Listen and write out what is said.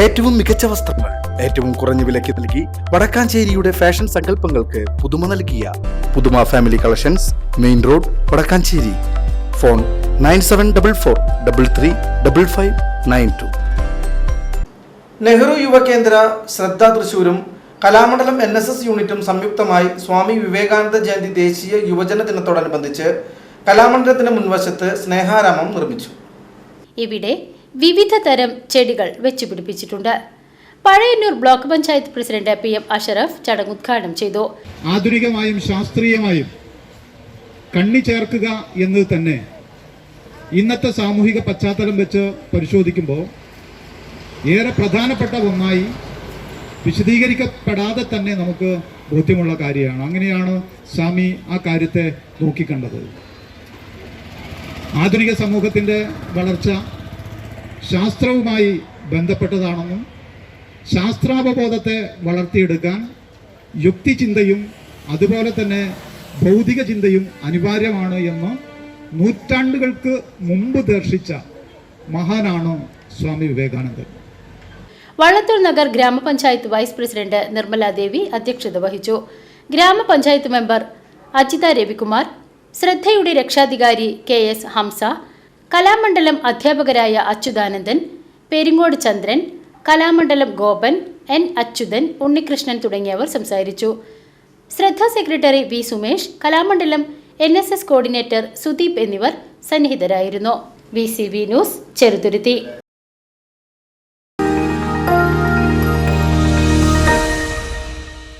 ഏറ്റവും മികച്ച വസ്ത്രങ്ങൾ ഏറ്റവും കുറഞ്ഞ വിലയ്ക്ക് നൽകി വടക്കാഞ്ചേരിയുടെ ഫാഷൻ സങ്കല്പങ്ങൾക്ക് പുതുമ നൽകിയ പുതുമ family collections main road Vadakkanchery. Phone nine seven double four double three double five nine two. Nehru Yuvakendra ശ്രദ്ധ തൃശൂരും കലാമണ്ഡലം എൻ എസ് എസ് യൂണിറ്റും സംയുക്തമായി സ്വാമി വിവേകാനന്ദ ജയന്തി ദേശീയ യുവജന ദിനത്തോടനുബന്ധിച്ച് കലാമണ്ഡലത്തിന് മുൻവശത്ത് സ്നേഹാരാമം നിർമ്മിച്ചു. ഇവിടെ വിവിധ തരം ചെടികൾ വെച്ചുപിടിപ്പിച്ചിട്ടുണ്ട് Pazhayannur block panchayat president P M Ashraf ചടങ്ങ് ഉദ്ഘാടനം ചെയ്തു. ആധുനികമായും ശാസ്ത്രീയമായും കണ്ണി ചേർക്കുക എന്നത് തന്നെ ഇന്നത്തെ സാമൂഹിക പശ്ചാത്തലം വെച്ച് പരിശോധിക്കുമ്പോൾ ഏറെ പ്രധാനപ്പെട്ട ഒന്നായി വിശദീകരിക്കപ്പെടാതെ തന്നെ നമുക്ക് ബോധ്യമുള്ള കാര്യമാണ്. അങ്ങനെയാണ് സ്വാമി ആ കാര്യത്തെ നോക്കിക്കണ്ടത്. ആധുനിക സമൂഹത്തിന്റെ വളർച്ച ശാസ്ത്രവുമായി ബന്ധപ്പെട്ടതാണെന്നും ശാസ്ത്രാവബോധത്തെ വളർത്തിയെടുക്കാൻ യുക്തിചിന്തയും അതുപോലെ തന്നെ ഭൗതിക ചിന്തയും അനിവാര്യമാണ് എന്ന് നൂറ്റാണ്ടുകൾക്ക് മുമ്പ് ദർശിച്ച മഹാനാണ് സ്വാമി വിവേകാനന്ദൻ. വള്ളത്തോൾ നഗർ ഗ്രാമപഞ്ചായത്ത് വൈസ് പ്രസിഡന്റ് നിർമ്മല ദേവി അധ്യക്ഷത വഹിച്ചു. ഗ്രാമപഞ്ചായത്ത് മെമ്പർ അജിത രവികുമാർ ശ്രദ്ധയുടെ രക്ഷാധികാരി കെ എസ് ഹംസ കലാമണ്ഡലം അധ്യാപകരായ അച്യുതാനന്ദൻ പെരിങ്ങോട് ചന്ദ്രൻ കലാമണ്ഡലം ഗോപൻ എൻ അച്യുതൻ ഉണ്ണികൃഷ്ണൻ തുടങ്ങിയവർ സംസാരിച്ചു. Shraddha secretary V Sumesh Kalamandalam N S S coordinator Sudeep എന്നിവർ സന്നിഹിതരായിരുന്നു. V C V news Cheruthuruthy.